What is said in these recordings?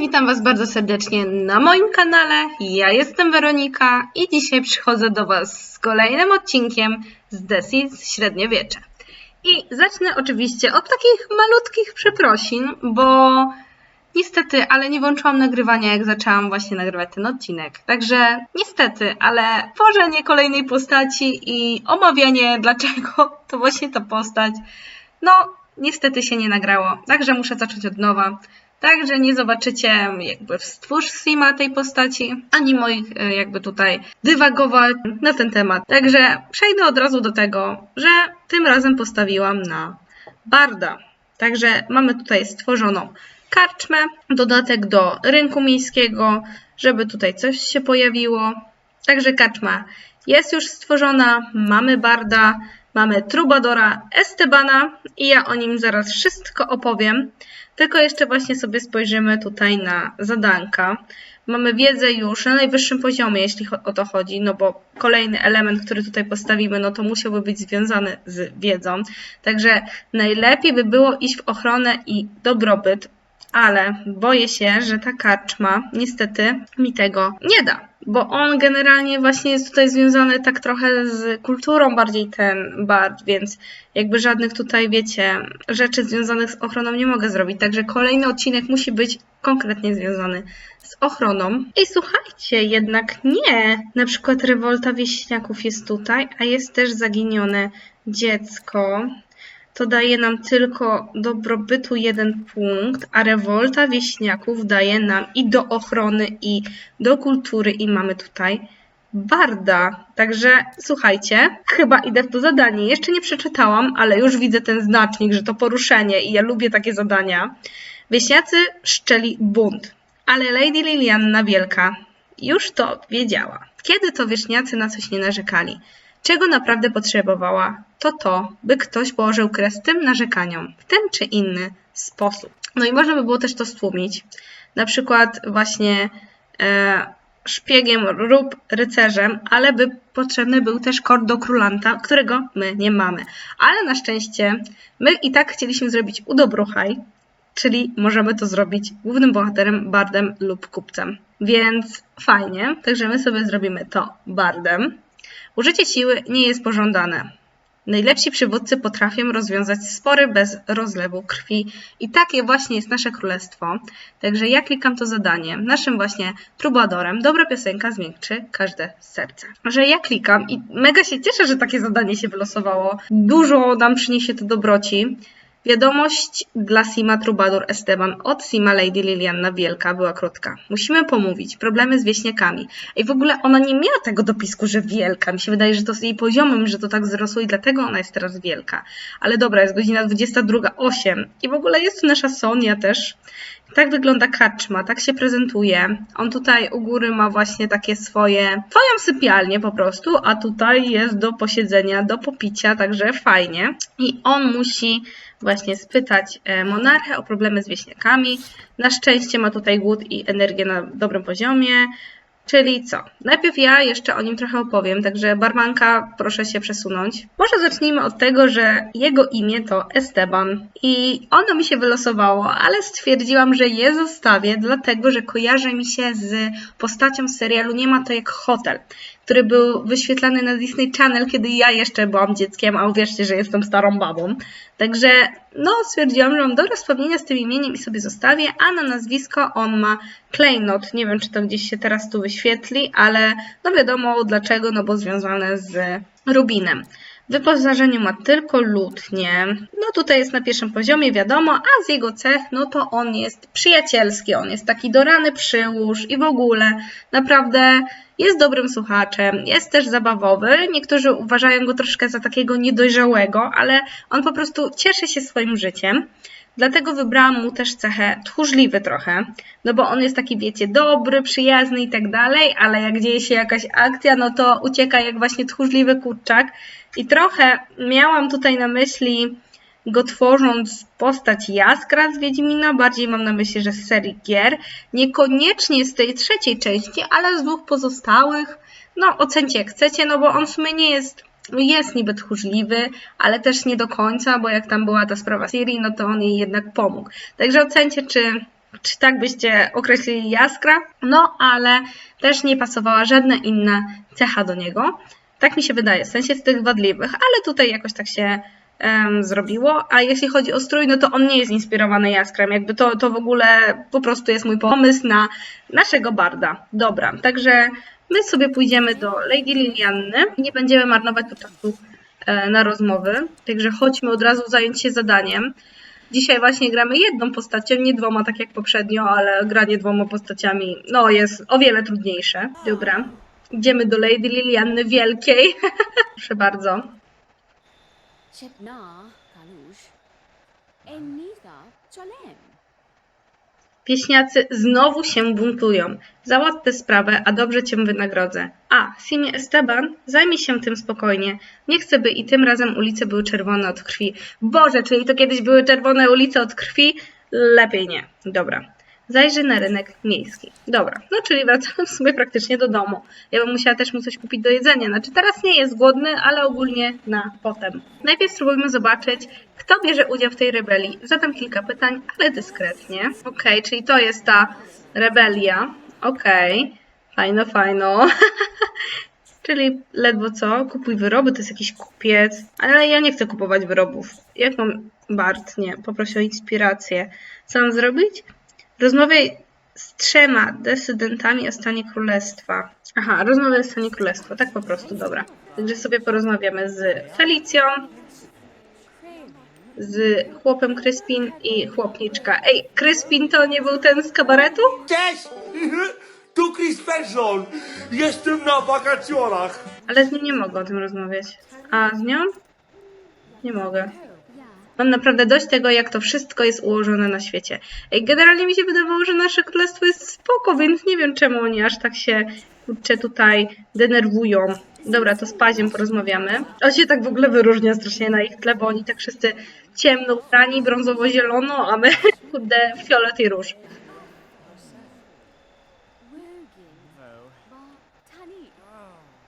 Witam Was bardzo serdecznie na moim kanale. Ja jestem Weronika i dzisiaj przychodzę do Was z kolejnym odcinkiem z The Sims Średniowiecze. I zacznę oczywiście od takich malutkich przeprosin, bo niestety, ale nie włączyłam nagrywania, jak zaczęłam właśnie nagrywać ten odcinek. Także niestety, ale tworzenie kolejnej postaci i omawianie, dlaczego to właśnie ta postać, no niestety się nie nagrało. Także muszę zacząć od nowa. Także nie zobaczycie jakby stwórz Sima tej postaci, ani moich e, jakby tutaj dywagować na ten temat. Także przejdę od razu do tego, że tym razem postawiłam na Barda. Także mamy tutaj stworzoną karczmę, dodatek do rynku miejskiego, żeby tutaj coś się pojawiło. Także karczma jest już stworzona, mamy Barda, mamy Trubadora Estebana i ja o nim zaraz wszystko opowiem. Tylko jeszcze właśnie sobie spojrzymy tutaj na zadanka. Mamy wiedzę już na najwyższym poziomie, jeśli o to chodzi, no bo kolejny element, który tutaj postawimy, no to musiałby być związany z wiedzą. Także najlepiej by było iść w ochronę i dobrobyt, ale boję się, że ta karczma niestety mi tego nie da bo on generalnie właśnie jest tutaj związany tak trochę z kulturą bardziej ten bard, więc jakby żadnych tutaj, wiecie, rzeczy związanych z ochroną nie mogę zrobić. Także kolejny odcinek musi być konkretnie związany z ochroną. I słuchajcie, jednak nie. Na przykład rewolta wieśniaków jest tutaj, a jest też zaginione dziecko to daje nam tylko dobrobytu jeden punkt, a rewolta wieśniaków daje nam i do ochrony, i do kultury, i mamy tutaj barda. Także słuchajcie, chyba idę w to zadanie. Jeszcze nie przeczytałam, ale już widzę ten znacznik, że to poruszenie i ja lubię takie zadania. Wieśniacy szczeli bunt, ale Lady Lilianna Wielka już to wiedziała. Kiedy to wieśniacy na coś nie narzekali? Czego naprawdę potrzebowała, to to, by ktoś położył kres tym narzekaniom w ten czy inny sposób. No i można by było też to stłumić. Na przykład właśnie e, szpiegiem lub rycerzem, ale by potrzebny był też kord do królanta, którego my nie mamy. Ale na szczęście my i tak chcieliśmy zrobić udobruchaj, czyli możemy to zrobić głównym bohaterem, bardem lub kupcem. Więc fajnie, także my sobie zrobimy to bardem. Użycie siły nie jest pożądane. Najlepsi przywódcy potrafią rozwiązać spory bez rozlewu krwi i takie właśnie jest nasze królestwo. Także ja klikam to zadanie. Naszym właśnie trubadorem dobra piosenka zmiękczy każde serce. Że ja klikam i mega się cieszę, że takie zadanie się wylosowało. Dużo nam przyniesie to dobroci. Wiadomość dla Sima Troubadour Esteban od Sima Lady Liliana Wielka była krótka. Musimy pomówić. Problemy z wieśniakami. I w ogóle ona nie miała tego dopisku, że wielka. Mi się wydaje, że to z jej poziomem, że to tak wzrosło i dlatego ona jest teraz wielka. Ale dobra, jest godzina 22.08 i w ogóle jest tu nasza Sonia też. Tak wygląda kaczma, tak się prezentuje. On tutaj u góry ma właśnie takie swoje, twoją sypialnię po prostu, a tutaj jest do posiedzenia, do popicia, także fajnie. I on musi właśnie spytać e, monarchę o problemy z wieśniakami. Na szczęście ma tutaj głód i energię na dobrym poziomie. Czyli co? Najpierw ja jeszcze o nim trochę opowiem, także barmanka, proszę się przesunąć. Może zacznijmy od tego, że jego imię to Esteban i ono mi się wylosowało, ale stwierdziłam, że je zostawię, dlatego że kojarzy mi się z postacią serialu Nie ma to jak hotel który był wyświetlany na Disney Channel, kiedy ja jeszcze byłam dzieckiem, a uwierzcie, że jestem starą babą. Także no stwierdziłam, że mam dobre wspomnienia z tym imieniem i sobie zostawię, a na nazwisko on ma Klejnot. Nie wiem, czy to gdzieś się teraz tu wyświetli, ale no wiadomo dlaczego, no bo związane z Rubinem. W wyposażeniu ma tylko lutnie. No tutaj jest na pierwszym poziomie, wiadomo, a z jego cech, no to on jest przyjacielski, on jest taki dorany przyłóż i w ogóle naprawdę jest dobrym słuchaczem, jest też zabawowy. Niektórzy uważają go troszkę za takiego niedojrzałego, ale on po prostu cieszy się swoim życiem. Dlatego wybrałam mu też cechę tchórzliwy trochę, no bo on jest taki, wiecie, dobry, przyjazny i tak dalej, ale jak dzieje się jakaś akcja, no to ucieka jak właśnie tchórzliwy kurczak. I trochę miałam tutaj na myśli go tworząc postać Jaskra z Wiedźmina, bardziej mam na myśli, że z serii gier, niekoniecznie z tej trzeciej części, ale z dwóch pozostałych. No, ocencie jak chcecie, no bo on w sumie nie jest, jest niby tchórzliwy, ale też nie do końca, bo jak tam była ta sprawa Siri, no to on jej jednak pomógł. Także ocencie, czy czy tak byście określili Jaskra, no ale też nie pasowała żadna inna cecha do niego. Tak mi się wydaje, w sensie z tych wadliwych, ale tutaj jakoś tak się em, zrobiło. A jeśli chodzi o strój, no to on nie jest inspirowany Jaskrem, jakby to, to w ogóle po prostu jest mój pomysł na naszego barda. Dobra, także my sobie pójdziemy do Lady Lilianny nie będziemy marnować tu czasu e, na rozmowy, także chodźmy od razu zająć się zadaniem. Dzisiaj właśnie gramy jedną postacią, nie dwoma, tak jak poprzednio, ale granie dwoma postaciami no, jest o wiele trudniejsze. Dobra. Idziemy do Lady Lilianny Wielkiej. Proszę bardzo. Pieśniacy znowu się buntują. Załatw tę sprawę, a dobrze cię wynagrodzę. A, Simie Esteban, zajmij się tym spokojnie. Nie chcę, by i tym razem ulice były czerwone od krwi. Boże, czyli to kiedyś były czerwone ulice od krwi? Lepiej nie. Dobra. Zajrzyj na rynek miejski. Dobra, no czyli wracamy w sumie praktycznie do domu. Ja bym musiała też mu coś kupić do jedzenia. Znaczy teraz nie jest głodny, ale ogólnie na potem. Najpierw spróbujmy zobaczyć, kto bierze udział w tej rebelii. Zadam kilka pytań, ale dyskretnie. Okej, czyli to jest ta rebelia. Okej, fajno, fajno. Czyli ledwo co, kupuj wyroby, to jest jakiś kupiec, ale ja nie chcę kupować wyrobów. Jak mam Bart? Nie, poproszę o inspirację. Co mam zrobić? Rozmawiaj z trzema decydentami o stanie królestwa. Aha, rozmawiaj o stanie królestwa, tak po prostu, dobra. Także sobie porozmawiamy z Felicją, z chłopem Kryspin i chłopniczka. Ej, Kryspin to nie był ten z kabaretu? Cześć! Tu Chris Person! Jestem na wakacjach! Ale z nim nie mogę o tym rozmawiać. A z nią? Nie mogę. Mam naprawdę dość tego, jak to wszystko jest ułożone na świecie. Generalnie mi się wydawało, że nasze królestwo jest spoko, więc nie wiem czemu oni aż tak się kurczę tutaj denerwują. Dobra, to z Paziem porozmawiamy. On się tak w ogóle wyróżnia strasznie na ich tle, bo oni tak wszyscy ciemno ubrani, brązowo-zielono, a my kurde fiolet i róż.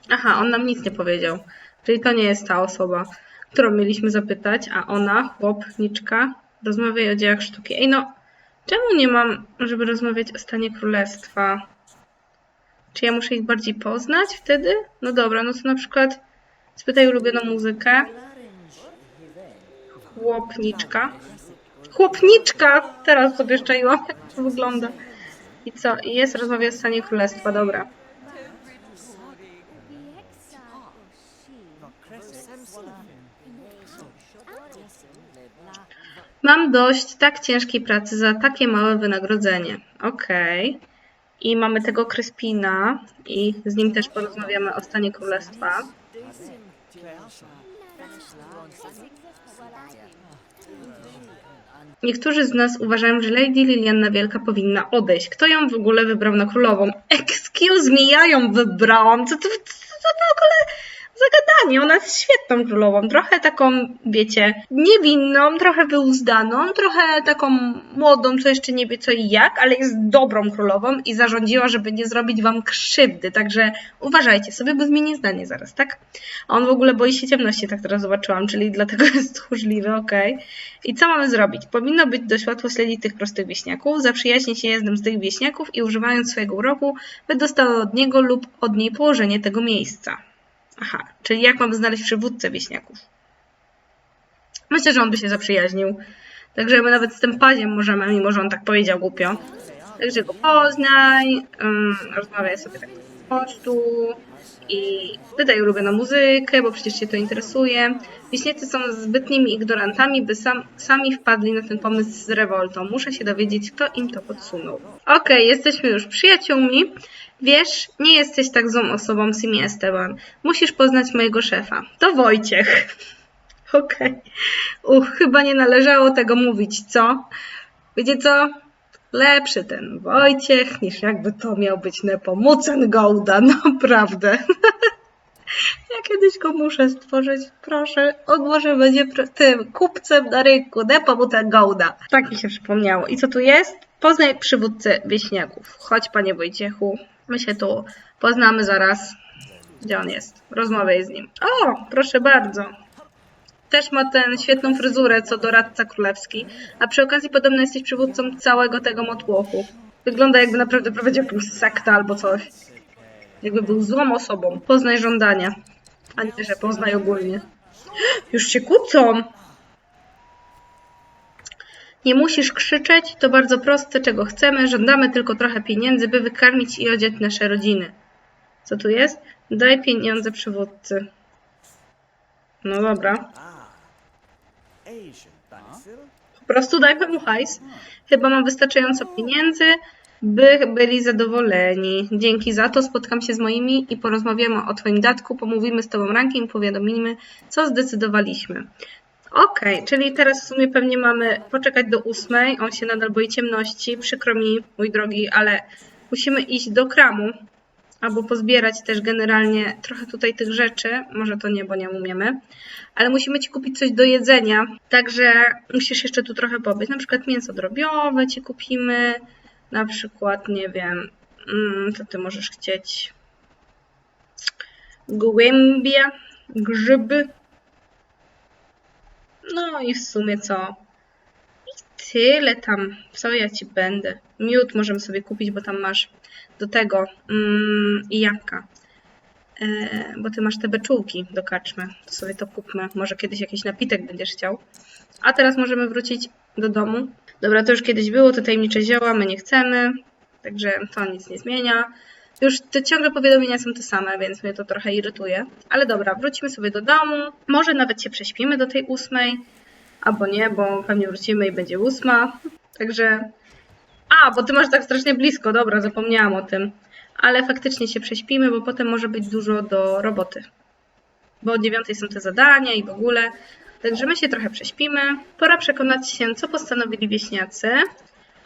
Aha, on nam nic nie powiedział. Czyli to nie jest ta osoba, którą mieliśmy zapytać, a ona, chłopniczka, rozmawia o dziełach sztuki. Ej no, czemu nie mam, żeby rozmawiać o stanie królestwa? Czy ja muszę ich bardziej poznać wtedy? No dobra, no to na przykład spytaj ulubioną muzykę. Chłopniczka. Chłopniczka! Teraz sobie szczaiłam, jak to wygląda. I co? I jest rozmawia o stanie królestwa, dobra. Mam dość tak ciężkiej pracy za takie małe wynagrodzenie. Okej. I mamy tego Kryspina i z nim też porozmawiamy o stanie królestwa. Niektórzy z nas uważają, że Lady Liliana Wielka powinna odejść. Kto ją w ogóle wybrał na królową? Excuse me, ja ją wybrałam. Co to, co to w ogóle zagadanie? Ona jest świetną królową. Trochę taką, wiecie, niewinną, trochę wyuzdaną, trochę taką młodą, co jeszcze nie wie co i jak, ale jest dobrą królową i zarządziła, żeby nie zrobić wam krzywdy. Także uważajcie sobie, bo zmienię zdanie zaraz, tak? A on w ogóle boi się ciemności, tak teraz zobaczyłam, czyli dlatego jest tchórzliwy, okej. I co mamy zrobić? Powinno być dość łatwo śledzić tych prostych wieśniaków, zaprzyjaźnić się jednym z tych wieśniaków i używając swojego uroku, by dostały od niego lub od niej położenie tego miejsca. Aha, czyli jak mamy znaleźć przywódcę wieśniaków? Myślę, że on by się zaprzyjaźnił. Także my nawet z tym paziem możemy, mimo że on tak powiedział głupio. Także go poznaj, um, rozmawiaj sobie tak po prostu i wydaj ulubioną muzykę, bo przecież Cię to interesuje. Wieśniacy są zbytnimi ignorantami, by sam, sami wpadli na ten pomysł z rewoltą. Muszę się dowiedzieć, kto im to podsunął. Okej, jesteśmy już przyjaciółmi. Wiesz, nie jesteś tak złą osobą, Simi Esteban. Musisz poznać mojego szefa. To Wojciech. Okej. Uch, chyba nie należało tego mówić, co? Wiecie co? Lepszy ten Wojciech, niż jakby to miał być Nepomucen Gołda, naprawdę. Ja kiedyś go muszę stworzyć, proszę. On może będzie tym kupcem na rynku, Nepomucen Gołda. Tak mi się przypomniało. I co tu jest? Poznaj przywódcę wieśniaków. Chodź, panie Wojciechu. My się tu poznamy zaraz. Gdzie on jest? Rozmawiaj z nim. O, proszę bardzo. Też ma tę świetną fryzurę, co doradca królewski, a przy okazji podobno jesteś przywódcą całego tego motłochu. Wygląda jakby naprawdę prowadził jakąś sektę albo coś. Jakby był złą osobą. Poznaj żądania, a nie, że poznaj ogólnie. Już się kłócą! Nie musisz krzyczeć, to bardzo proste, czego chcemy. Żądamy tylko trochę pieniędzy, by wykarmić i odziać nasze rodziny. Co tu jest? Daj pieniądze przywódcy. No dobra. Pencil. Po prostu dajmy mu hajs. Chyba mam wystarczająco pieniędzy, by byli zadowoleni. Dzięki za to spotkam się z moimi i porozmawiamy o twoim datku, pomówimy z tobą rankiem, powiadomimy, co zdecydowaliśmy. Okej, czyli teraz w sumie pewnie mamy poczekać do ósmej. On się nadal boi ciemności. Przykro mi, mój drogi, ale musimy iść do kramu. Albo pozbierać też generalnie trochę tutaj tych rzeczy. Może to nie, bo nie umiemy. Ale musimy ci kupić coś do jedzenia. Także musisz jeszcze tu trochę pobyć. Na przykład mięso drobiowe ci kupimy. Na przykład, nie wiem, mm, co ty możesz chcieć? Głębie, grzyby. No i w sumie co? Tyle tam, co ja ci będę. Miód możemy sobie kupić, bo tam masz do tego mm, i jabłka. E, bo ty masz te beczułki do kaczmy. To sobie to kupmy. Może kiedyś jakiś napitek będziesz chciał. A teraz możemy wrócić do domu. Dobra, to już kiedyś było, te tajemnicze zioła, my nie chcemy. Także to nic nie zmienia. Już te ciągle powiadomienia są te same, więc mnie to trochę irytuje. Ale dobra, wrócimy sobie do domu. Może nawet się prześpimy do tej ósmej. Albo nie, bo pewnie wrócimy i będzie ósma. Także. A, bo ty masz tak strasznie blisko, dobra, zapomniałam o tym. Ale faktycznie się prześpimy, bo potem może być dużo do roboty. Bo o dziewiątej są te zadania i w ogóle. Także my się trochę prześpimy. Pora przekonać się, co postanowili wieśniacy.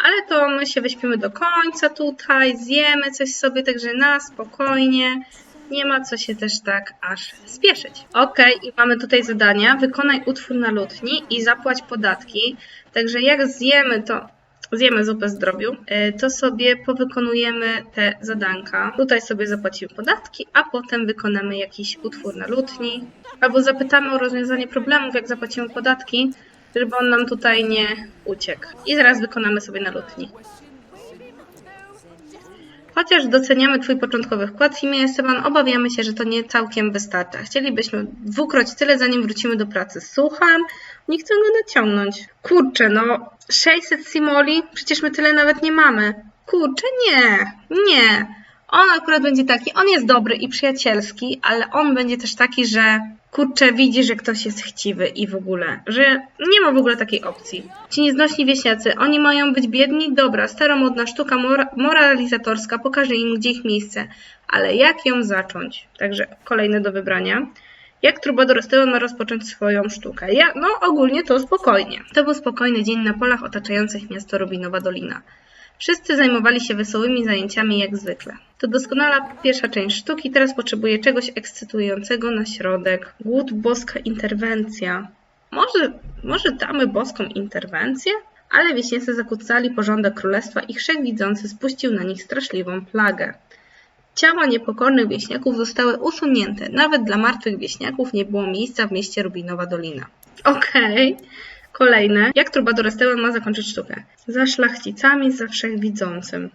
Ale to my się wyśpimy do końca tutaj, zjemy coś sobie, także na spokojnie. Nie ma co się też tak aż spieszyć. Ok, i mamy tutaj zadania. Wykonaj utwór na lutni i zapłać podatki. Także jak zjemy to, zjemy zupę zdrobiu, y, to sobie powykonujemy te zadanka. Tutaj sobie zapłacimy podatki, a potem wykonamy jakiś utwór na lutni. Albo zapytamy o rozwiązanie problemów, jak zapłacimy podatki, żeby on nam tutaj nie uciekł. I zaraz wykonamy sobie na lutni. Chociaż doceniamy Twój początkowy wkład w imię Esteban, obawiamy się, że to nie całkiem wystarcza. Chcielibyśmy dwukroć tyle, zanim wrócimy do pracy. Słucham, nie chcę go naciągnąć. Kurczę, no 600 simoli? Przecież my tyle nawet nie mamy. Kurczę, nie, nie. On akurat będzie taki, on jest dobry i przyjacielski, ale on będzie też taki, że kurczę, widzi, że ktoś jest chciwy i w ogóle, że nie ma w ogóle takiej opcji. Ci nieznośni wieśniacy, oni mają być biedni? Dobra, staromodna sztuka mora moralizatorska pokaże im, gdzie ich miejsce, ale jak ją zacząć? Także kolejne do wybrania. Jak Trubador Esteban ma rozpocząć swoją sztukę? Ja, no ogólnie to spokojnie. To był spokojny dzień na polach otaczających miasto Rubinowa Dolina. Wszyscy zajmowali się wesołymi zajęciami jak zwykle. To doskonała pierwsza część sztuki, teraz potrzebuję czegoś ekscytującego na środek. Głód, boska interwencja. Może, może damy boską interwencję? Ale wieśniacy zakłócali porządek królestwa i wszechwidzący spuścił na nich straszliwą plagę. Ciała niepokornych wieśniaków zostały usunięte. Nawet dla martwych wieśniaków nie było miejsca w mieście Rubinowa Dolina. Okej. Kolejne. Jak Trubador Esteban ma zakończyć sztukę? Za szlachcicami, za wszechwidzącym.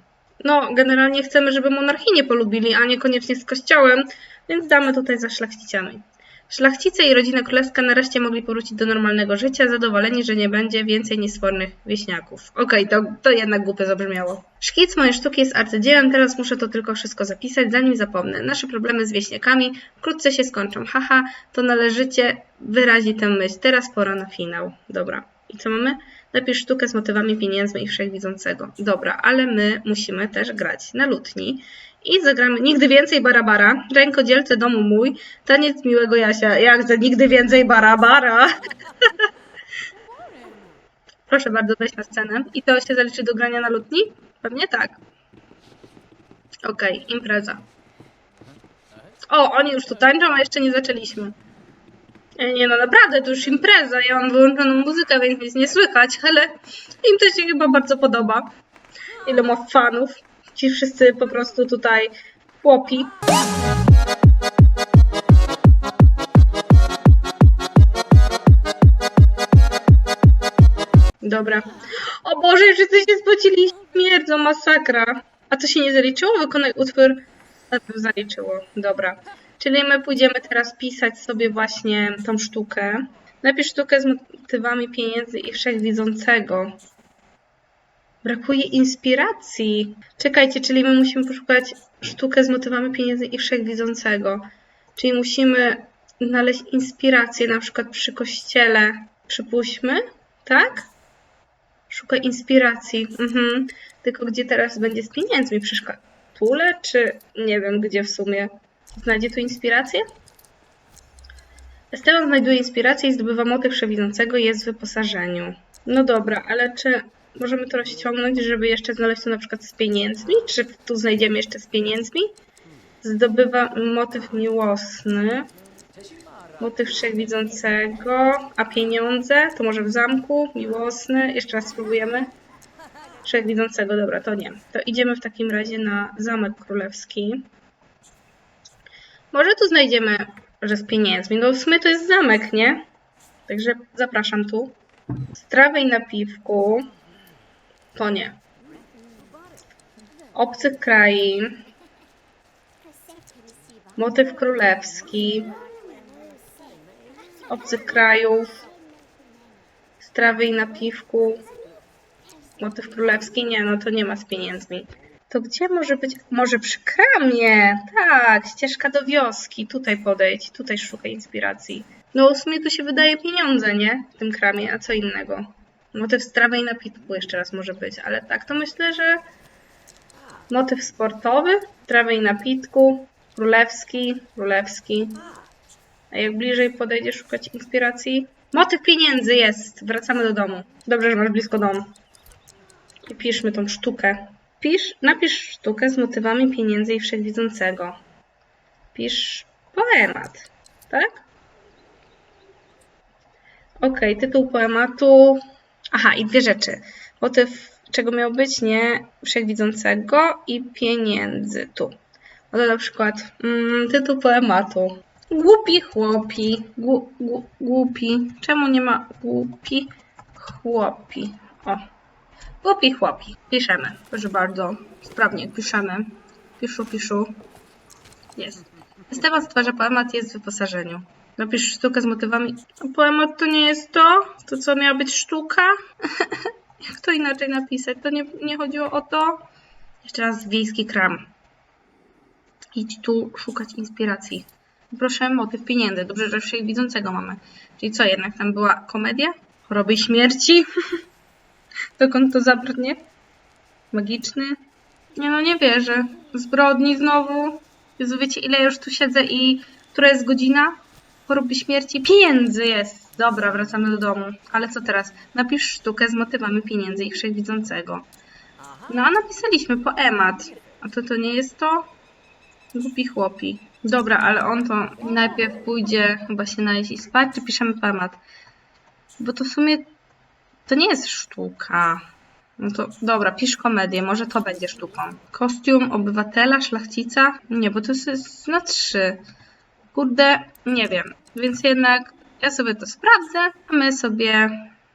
No, generalnie chcemy, żeby monarchię polubili, a niekoniecznie z kościołem, więc damy tutaj za szlachcicami. Szlachcice i rodzina królewska nareszcie mogli powrócić do normalnego życia, zadowoleni, że nie będzie więcej niesfornych wieśniaków. Okej, to, to jednak głupio zabrzmiało. Szkic mojej sztuki jest arcydziełem, teraz muszę to tylko wszystko zapisać, zanim zapomnę. Nasze problemy z wieśniakami wkrótce się skończą. Haha, to należycie wyrazi tę myśl. Teraz pora na finał. Dobra. I co mamy? Napisz sztukę z motywami pieniędzmi i wszechwidzącego. Dobra, ale my musimy też grać na lutni. I zagramy nigdy więcej barabara. Rękodzielcy domu mój. Taniec miłego Jasia. Jak chcę nigdy więcej barabara. Proszę bardzo, wejść na scenę. I to się zaliczy do grania na lutni? Pewnie tak. Okej, impreza. O, oni już tu tańczą, a jeszcze nie zaczęliśmy. E, Nie no, naprawdę, to już impreza. Ja mam wyłączoną muzykę, więc nic nie słychać, ale im to się chyba bardzo podoba. Ile ma fanów. Ci wszyscy po prostu tutaj chłopi. Dobra. O Boże, wszyscy się spocili śmierdzą, masakra. A to się nie zaliczyło? Wykonaj utwór. Zaliczyło, dobra. Czyli my pójdziemy teraz pisać sobie właśnie tą sztukę. Napisz sztukę z motywami pieniędzy i wszechwidzącego. Brakuje inspiracji. Czekajcie, czyli my musimy poszukać sztukę z motywami pieniędzy i wszechwidzącego. Czyli musimy znaleźć inspirację na przykład przy kościele. Przypuśćmy, tak? Szuka inspiracji. Mhm. Tylko gdzie teraz będzie z pieniędzmi? Przy szkatule? Czy nie wiem gdzie w sumie? Znajdzie tu inspirację? Esteban znajduje inspirację i zdobywa motyw przewidzącego jest w wyposażeniu. No dobra, ale czy możemy to rozciągnąć, żeby jeszcze znaleźć to na przykład z pieniędzmi? Czy tu znajdziemy jeszcze z pieniędzmi? Zdobywa motyw miłosny. Motyw wszechwidzącego, a pieniądze to może w zamku, miłosny. Jeszcze raz spróbujemy. Wszechwidzącego, dobra, to nie. To idziemy w takim razie na Zamek Królewski. Może tu znajdziemy, że z pieniędzmi. No w sumie to jest zamek, nie? Także zapraszam tu. Strawy i napiwku. To nie. Obcych krain. Motyw królewski. Obcych krajów. Strawy i napiwku. Motyw królewski? Nie, no to nie ma z pieniędzmi. To gdzie może być? Może przy kramie? Tak, ścieżka do wioski. Tutaj podejdź, tutaj szukaj inspiracji. No w sumie tu się wydaje pieniądze, nie? W tym kramie, a co innego? Motyw strawy i napitku jeszcze raz może być, ale tak to myślę, że motyw sportowy, trawy i napitku, królewski, królewski. A jak bliżej podejdziesz szukać inspiracji? Motyw pieniędzy jest. Wracamy do domu. Dobrze, że masz blisko domu. I piszmy tą sztukę. Pisz, napisz sztukę z motywami pieniędzy i wszechwidzącego. Pisz poemat, tak? Ok, tytuł poematu. Aha, i dwie rzeczy. Motyw czego miał być, nie? Wszechwidzącego i pieniędzy. Tu. No to na przykład mm, tytuł poematu. Głupi chłopi. Gu, gu, głupi. Czemu nie ma głupi chłopi? O. Głupi chłopi. Piszemy. Proszę bardzo. Sprawnie piszemy. Piszu, piszu. Jest. Esteban stwarza poemat, jest w wyposażeniu. Napisz sztukę z motywami. Poemat to nie jest to? To co miała być sztuka? Jak to inaczej napisać? To nie, nie chodziło o to? Jeszcze raz wiejski kram. Idź tu szukać inspiracji. Proszę, motyw pieniędzy. Dobrze, że wszechwidzącego mamy. Czyli co, jednak tam była komedia? Choroby śmierci? Dokąd to zabrnie? Magiczny? Nie no, nie wierzę. Zbrodni znowu. Jezu, wiecie ile już tu siedzę i która jest godzina? Choroby śmierci? Pieniędzy jest! Dobra, wracamy do domu. Ale co teraz? Napisz sztukę z motywami pieniędzy i wszechwidzącego. No, a napisaliśmy poemat. A to to nie jest to? Głupi chłopi. Dobra, ale on to najpierw pójdzie chyba się najeść i spać, czy piszemy poemat? Bo to w sumie to nie jest sztuka. No to dobra, pisz komedię, może to będzie sztuką. Kostium obywatela, szlachcica? Nie, bo to jest na trzy. Kurde, nie wiem. Więc jednak ja sobie to sprawdzę, a my sobie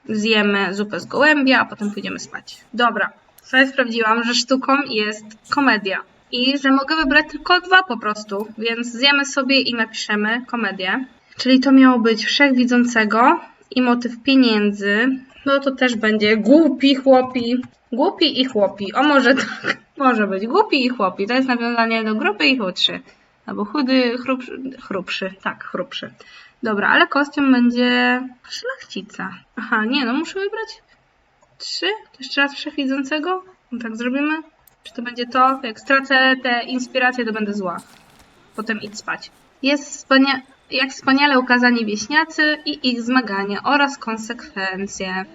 zjemy zupę z gołębia, a potem pójdziemy spać. Dobra, sobie sprawdziłam, że sztuką jest komedia. I że mogę wybrać tylko dwa po prostu, więc zjemy sobie i napiszemy komedię. Czyli to miało być wszechwidzącego i motyw pieniędzy. No to też będzie głupi chłopi. Głupi i chłopi. O może tak. Może być głupi i chłopi. To jest nawiązanie do grupy i chudszy. Albo chudy, chrupszy. chrupszy. Tak, chrupszy. Dobra, ale kostium będzie szlachcica. Aha, nie, no muszę wybrać trzy. Jeszcze raz wszechwidzącego. No tak zrobimy. Czy to będzie to? Jak stracę te inspiracje, to będę zła. Potem idź spać. Jest wspania jak wspaniale ukazani wieśniacy i ich zmaganie oraz konsekwencje.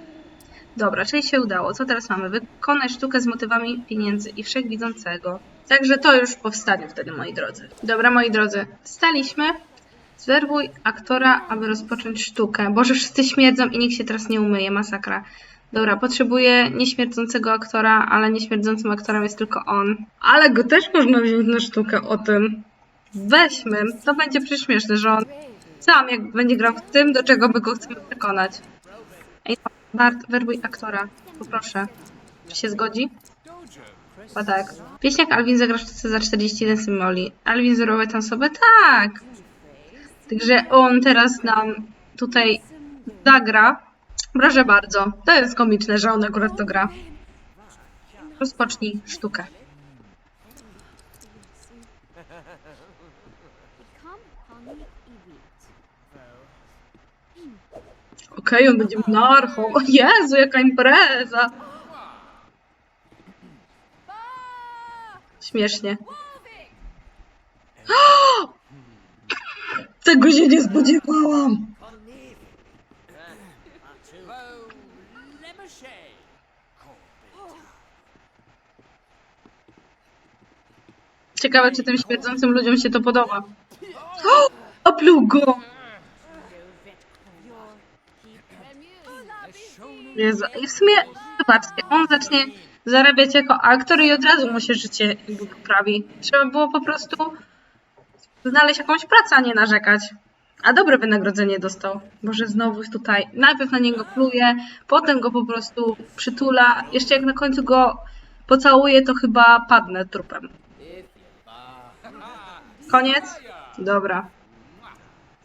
Dobra, czyli się udało. Co teraz mamy? Wykonać sztukę z motywami pieniędzy i wszechwidzącego. Także to już po wstaniu wtedy, moi drodzy. Dobra, moi drodzy, wstaliśmy. Zwerbuj aktora, aby rozpocząć sztukę. Boże, wszyscy śmierdzą i nikt się teraz nie umyje. Masakra. Dobra, potrzebuję nieśmierdzącego aktora, ale nieśmierdzącym aktorem jest tylko on. Ale go też można wziąć na sztukę o tym. Weźmy. To będzie przecież śmieszne, że on sam jak będzie grał w tym, do czego my go chcemy przekonać. Ej, Bart, werbuj aktora. Poproszę. Czy się zgodzi? Chyba tak. Pieśniak Alvin zagra w sztuce za 41 symoli. Alvin zerował tę osobę? Tak! Także on teraz nam tutaj zagra. Proszę bardzo. To jest komiczne, że on akurat to gra. Rozpocznij sztukę. Okej, on będzie monarchą. Jezu, jaka impreza! Śmiesznie. Tego się nie spodziewałam! Ciekawe, czy tym śmierdzącym ludziom się to podoba. O! Opluł go! Jezu, i w sumie, zobaczcie, on zacznie zarabiać jako aktor i od razu mu się życie poprawi. Trzeba było po prostu znaleźć jakąś pracę, a nie narzekać. A dobre wynagrodzenie dostał. Może znowu tutaj, najpierw na niego pluje, potem go po prostu przytula. Jeszcze jak na końcu go pocałuje, to chyba padnę trupem. Koniec? Dobra.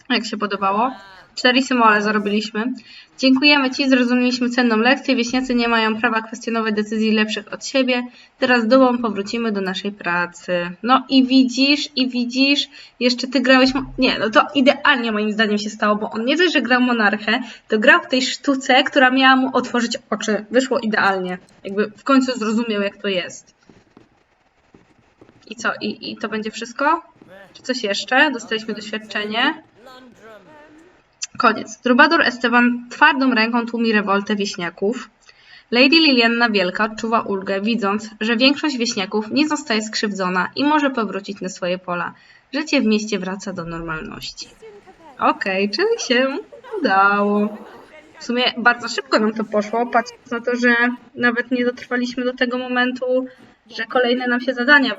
Jak się podobało? Cztery symole zarobiliśmy. Dziękujemy Ci, zrozumieliśmy cenną lekcję. Wieśniacy nie mają prawa kwestionować decyzji lepszych od siebie. Teraz dumą powrócimy do naszej pracy. No i widzisz, i widzisz, jeszcze Ty grałeś... Nie, no to idealnie moim zdaniem się stało, bo on nie dość, że grał monarchę, to grał w tej sztuce, która miała mu otworzyć oczy. Wyszło idealnie. Jakby w końcu zrozumiał, jak to jest. I co? I, i to będzie wszystko? Czy coś jeszcze? Dostaliśmy doświadczenie. Koniec. Troubadour Esteban twardą ręką tłumi rewoltę wieśniaków. Lady Lilianna Wielka odczuwa ulgę, widząc, że większość wieśniaków nie zostaje skrzywdzona i może powrócić na swoje pola. Życie w mieście wraca do normalności. Okej, czyli się udało. W sumie bardzo szybko nam to poszło, patrząc na to, że nawet nie dotrwaliśmy do tego momentu, że kolejne nam się zadania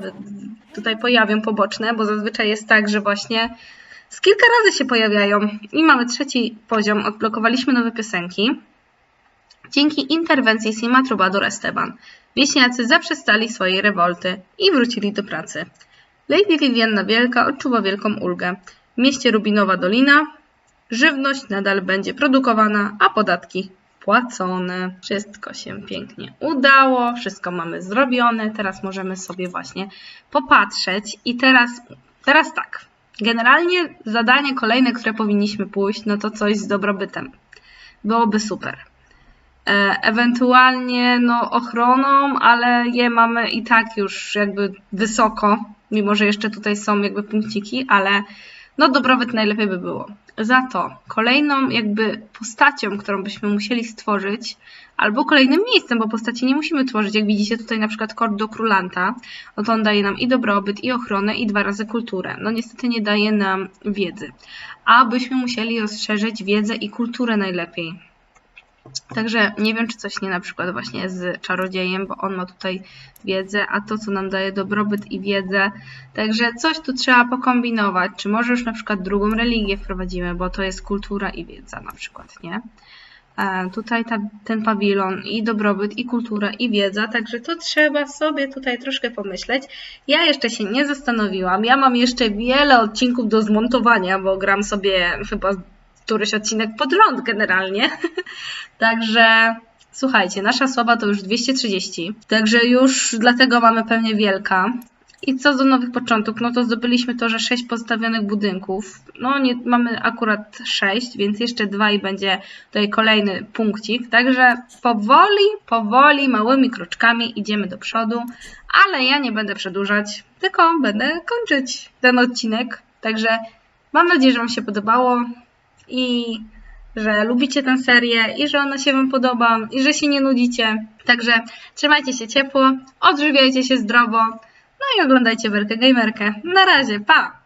tutaj pojawią poboczne, bo zazwyczaj jest tak, że właśnie z kilka razy się pojawiają. I mamy trzeci poziom, odblokowaliśmy nowe piosenki. Dzięki interwencji Sima Troubadour Esteban, wieśniacy zaprzestali swojej rewolty i wrócili do pracy. Lady Lilianna Wielka odczuwa wielką ulgę. W mieście Rubinowa Dolina żywność nadal będzie produkowana, a podatki płacone. Wszystko się pięknie udało, wszystko mamy zrobione. Teraz możemy sobie właśnie popatrzeć i teraz, teraz tak. Generalnie zadanie kolejne, które powinniśmy pójść, no to coś z dobrobytem. Byłoby super. E, ewentualnie no ochroną, ale je mamy i tak już jakby wysoko, mimo że jeszcze tutaj są jakby punkciki, ale no dobrobyt najlepiej by było. Za to kolejną jakby postacią, którą byśmy musieli stworzyć, albo kolejnym miejscem, bo postaci nie musimy tworzyć. Jak widzicie tutaj na przykład kord do królanta, no to on daje nam i dobrobyt, i ochronę, i dwa razy kulturę. No niestety nie daje nam wiedzy. A byśmy musieli rozszerzyć wiedzę i kulturę najlepiej. Także nie wiem, czy coś nie na przykład właśnie z czarodziejem, bo on ma tutaj wiedzę, a to, co nam daje dobrobyt i wiedzę. Także coś tu trzeba pokombinować. Czy może już na przykład drugą religię wprowadzimy, bo to jest kultura i wiedza na przykład, nie? E, tutaj ta, ten pawilon i dobrobyt, i kultura, i wiedza, także to trzeba sobie tutaj troszkę pomyśleć. Ja jeszcze się nie zastanowiłam. Ja mam jeszcze wiele odcinków do zmontowania, bo gram sobie chyba któryś odcinek pod rząd generalnie. Także słuchajcie, nasza słaba to już 230, także już dlatego mamy pewnie wielka. I co do nowych początków, no to zdobyliśmy to, że 6 postawionych budynków. No nie, mamy akurat 6, więc jeszcze dwa i będzie tutaj kolejny punkcik. Także powoli, powoli, małymi kroczkami idziemy do przodu, ale ja nie będę przedłużać, tylko będę kończyć ten odcinek. Także mam nadzieję, że Wam się podobało i że lubicie tę serię i że ona się Wam podoba i że się nie nudzicie. Także trzymajcie się ciepło, odżywiajcie się zdrowo, no i oglądajcie Werkę Gamerkę. Na razie, pa!